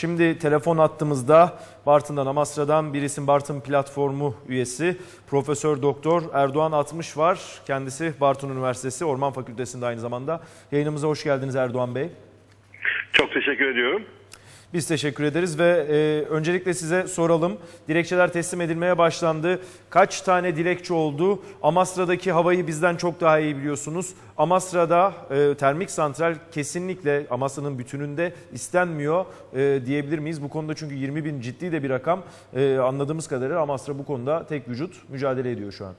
Şimdi telefon attığımızda Bartın'dan Amasra'dan bir isim Bartın Platformu üyesi Profesör Doktor Erdoğan Atmış var. Kendisi Bartın Üniversitesi Orman Fakültesi'nde aynı zamanda. Yayınımıza hoş geldiniz Erdoğan Bey. Çok teşekkür ediyorum. Biz teşekkür ederiz ve e, öncelikle size soralım. Dilekçeler teslim edilmeye başlandı. Kaç tane dilekçe oldu? Amasra'daki havayı bizden çok daha iyi biliyorsunuz. Amasra'da e, termik santral kesinlikle Amasra'nın bütününde istenmiyor e, diyebilir miyiz? Bu konuda çünkü 20 bin ciddi de bir rakam. E, anladığımız kadarıyla Amasra bu konuda tek vücut mücadele ediyor şu an.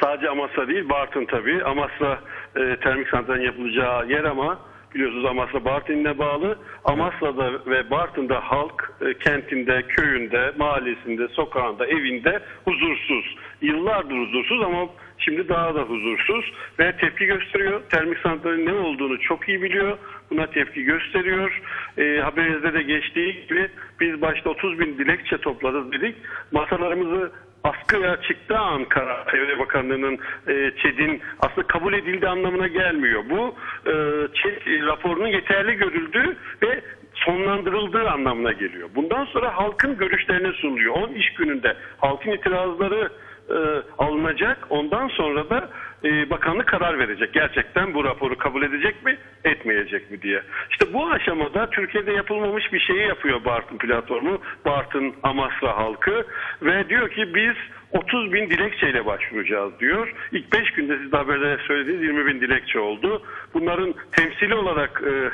Sadece Amasra değil Bartın tabii. Amasra e, termik santralin yapılacağı yer ama biliyorsunuz Amasra Bartın'la bağlı. Amasra'da ve Bartın'da halk e, kentinde, köyünde, mahallesinde, sokağında, evinde huzursuz. Yıllardır huzursuz ama şimdi daha da huzursuz ve tepki gösteriyor. Termik santralin ne olduğunu çok iyi biliyor. Buna tepki gösteriyor. E, haberinizde de geçtiği gibi biz başta 30 bin dilekçe topladık dedik. Masalarımızı askıya çıktığı an karar Çevre Bakanlığı'nın e, ÇED'in aslında kabul edildiği anlamına gelmiyor. Bu e, ÇED raporunun yeterli görüldüğü ve sonlandırıldığı anlamına geliyor. Bundan sonra halkın görüşlerine sunuluyor. 10 iş gününde halkın itirazları e, alınacak. Ondan sonra da e, bakanlık karar verecek. Gerçekten bu raporu kabul edecek mi, etmeyecek mi diye. İşte bu aşamada Türkiye'de yapılmamış bir şeyi yapıyor Bartın platformu, Bartın Amasra halkı ve diyor ki biz 30 bin dilekçeyle başvuracağız diyor. İlk 5 günde siz de haberde söylediğiniz 20 bin dilekçe oldu. Bunların temsili olarak e,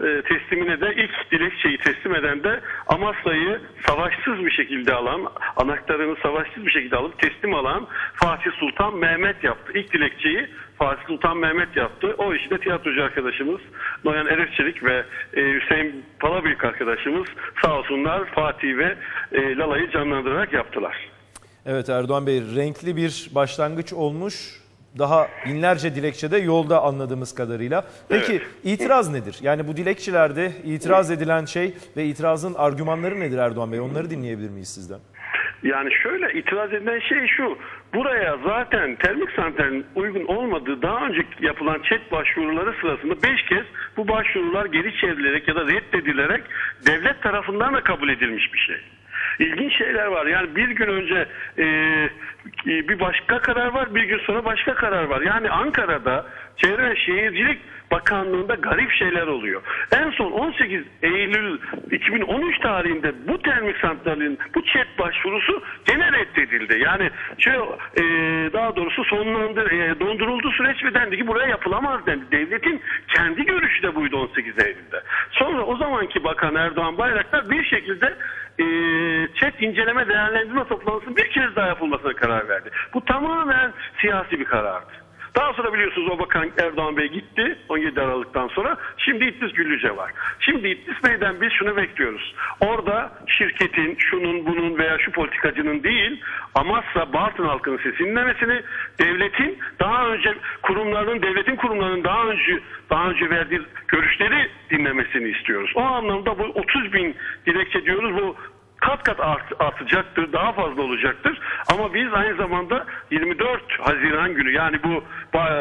e, teslimine de ilk dilekçeyi teslim eden de Amasra'yı savaşsız bir şekilde alan, anahtarını savaşsız bir şekilde alıp teslim alan Fatih Sultan Mehmet yaptı. İlk dilekçeyi Fatih Sultan Mehmet yaptı. O işi de tiyatrocu arkadaşımız Noyan Erefçelik ve e, Hüseyin Palabıyık arkadaşımız sağ olsunlar Fatih ve e, Lala'yı canlandırarak yaptılar. Evet Erdoğan Bey renkli bir başlangıç olmuş. Daha binlerce dilekçede yolda anladığımız kadarıyla. Peki evet. itiraz nedir? Yani bu dilekçelerde itiraz edilen şey ve itirazın argümanları nedir Erdoğan Bey? Onları dinleyebilir miyiz sizden? Yani şöyle itiraz edilen şey şu. Buraya zaten termik santralin uygun olmadığı daha önce yapılan çet başvuruları sırasında 5 kez bu başvurular geri çevrilerek ya da reddedilerek devlet tarafından da kabul edilmiş bir şey ilginç şeyler var. Yani bir gün önce e, bir başka karar var, bir gün sonra başka karar var. Yani Ankara'da Çevre ve Şehircilik Bakanlığı'nda garip şeyler oluyor. En son 18 Eylül 2013 tarihinde bu termik santralin bu çet başvurusu gene reddedildi. Yani şey, e, daha doğrusu sonlandı, e, donduruldu süreç ve dendi ki buraya yapılamaz dendi. Devletin kendi görüşü de buydu 18 Eylül'de. Sonra o zamanki Bakan Erdoğan Bayraktar bir şekilde e, chat inceleme değerlendirme toplantısının bir kez daha yapılmasına karar verdi. Bu tamamen siyasi bir karardı. Daha sonra biliyorsunuz o bakan Erdoğan Bey gitti 17 Aralık'tan sonra. Şimdi İttis Güllüce var. Şimdi İttis Bey'den biz şunu bekliyoruz. Orada şirketin, şunun, bunun veya şu politikacının değil Amasra Bartın halkının sesini dinlemesini, devletin daha önce kurumlarının, devletin kurumlarının daha önce daha önce verdiği görüşleri dinlemesini istiyoruz. O anlamda bu 30 bin dilekçe diyoruz. Bu kat kat art, artacaktır, daha fazla olacaktır. Ama biz aynı zamanda 24 Haziran günü yani bu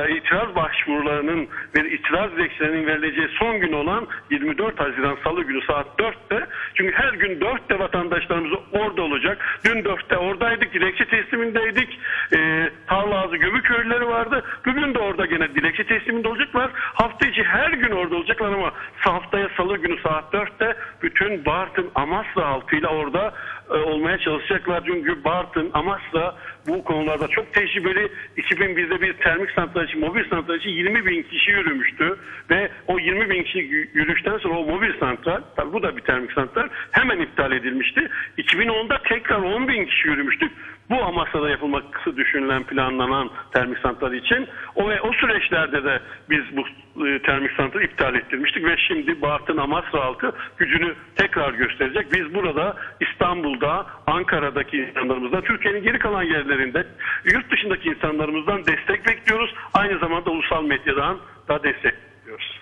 itiraz başvurularının ve itiraz dilekçelerinin verileceği son gün olan 24 Haziran Salı günü saat 4'te çünkü her gün 4'te vatandaşlarımız orada olacak. Dün 4'te oradaydık, dilekçe teslimindeydik. E, Tarlazı Göbük köylüleri vardı. Bugün de orada gene dilekçe tesliminde olacaklar. Her gün orada olacaklar ama haftaya Salı günü saat 4'te bütün Bartın Amasra halkıyla orada olmaya çalışacaklar. Çünkü Bartın, Amasra bu konularda çok tecrübeli. 2001'de bir termik santral için, mobil santral için 20 bin kişi yürümüştü. Ve o 20 bin kişi yürüyüşten sonra o mobil santral, tabi bu da bir termik santral, hemen iptal edilmişti. 2010'da tekrar 10 bin kişi yürümüştük. Bu Amasya'da yapılması düşünülen, planlanan termik santral için. O ve o süreçlerde de biz bu e, termik santrali iptal ettirmiştik ve şimdi Bartın Amasra halkı gücünü tekrar gösterecek. Biz burada İstanbul'da, Ankara'daki insanlarımızdan, Türkiye'nin geri kalan yerlerinde yurt dışındaki insanlarımızdan destek bekliyoruz. Aynı zamanda ulusal medyadan da destek bekliyoruz.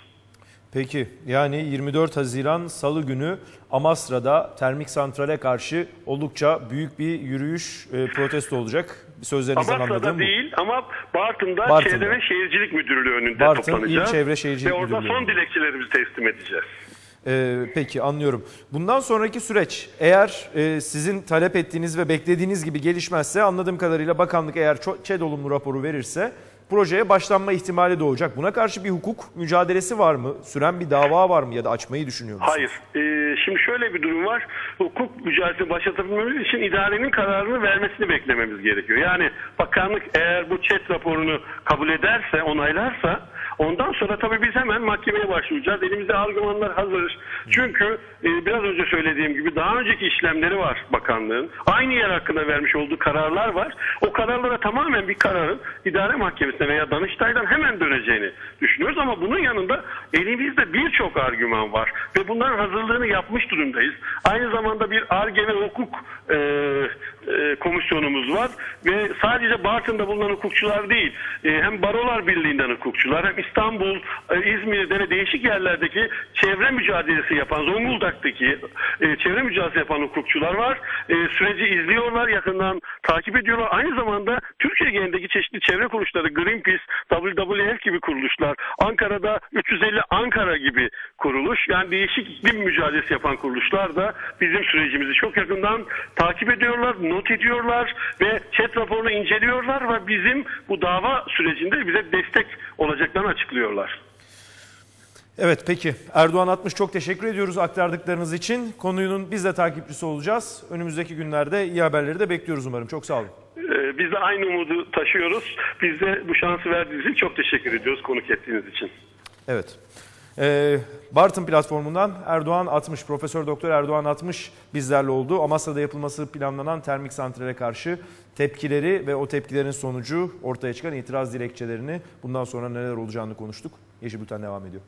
Peki yani 24 Haziran Salı günü Amasra'da termik santrale karşı oldukça büyük bir yürüyüş e, protesto olacak. Sözlerinizden Amasra'da anladığım değil ama Bartın'da, Bartın'da Çevre ve Şehircilik Müdürlüğü önünde Bartın toplanacağız. İl Çevre Şehircilik Ve orada Müdürlüğü. son dilekçelerimizi teslim edeceğiz. Ee, peki anlıyorum. Bundan sonraki süreç eğer e, sizin talep ettiğiniz ve beklediğiniz gibi gelişmezse anladığım kadarıyla bakanlık eğer ÇED olumlu raporu verirse projeye başlanma ihtimali doğacak. Buna karşı bir hukuk mücadelesi var mı? Süren bir dava var mı ya da açmayı düşünüyor musunuz? Hayır. Ee, şimdi şöyle bir durum var. Hukuk mücadelesi başlatabilmemiz için idarenin kararını vermesini beklememiz gerekiyor. Yani bakanlık eğer bu chat raporunu kabul ederse, onaylarsa ondan sonra tabii biz hemen mahkemeye başvuracağız. Elimizde argümanlar hazır. Çünkü e, biraz önce söylediğim gibi daha önceki işlemleri var bakanlığın. Aynı yer hakkında vermiş olduğu kararlar var. O kararlara tamamen bir kararın idare mahkemesine veya Danıştay'dan hemen döneceğini düşünüyoruz ama bunun yanında elimizde birçok argüman var ve bunların hazırlığını yapmış durumdayız. Aynı zamanda bir ARGE ve hukuk e, e, komisyonumuz var ve sadece Bartın'da bulunan hukukçular değil e, hem Barolar Birliği'nden hukukçular hem İstanbul, e, İzmir'de ve değişik yerlerdeki çevre mücadelesi yapan Zonguldak'taki e, çevre mücadelesi yapan hukukçular var. E, süreci izliyorlar, yakından takip ediyorlar. Aynı zamanda Türkiye genelindeki çeşitli çevre kuruluşları Greenpeace, WWF gibi kuruluşlar, Ankara'da 350 Ankara gibi kuruluş yani değişik iklim mücadelesi yapan kuruluşlar da bizim sürecimizi çok yakından takip ediyorlar, not ediyorlar ve chat raporunu inceliyorlar ve bizim bu dava sürecinde bize destek olacaklarını açıklıyorlar. Evet peki Erdoğan Atmış çok teşekkür ediyoruz aktardıklarınız için. Konunun biz de takipçisi olacağız. Önümüzdeki günlerde iyi haberleri de bekliyoruz umarım. Çok sağ olun. Ee, Biz de aynı umudu taşıyoruz. Biz de bu şansı verdiğiniz için çok teşekkür ediyoruz konuk ettiğiniz için. Evet. Ee, Bartın platformundan Erdoğan 60, Profesör Doktor Erdoğan 60 bizlerle oldu. Amasra'da yapılması planlanan termik santrale karşı tepkileri ve o tepkilerin sonucu ortaya çıkan itiraz dilekçelerini bundan sonra neler olacağını konuştuk. Yeşil Bülten devam ediyor.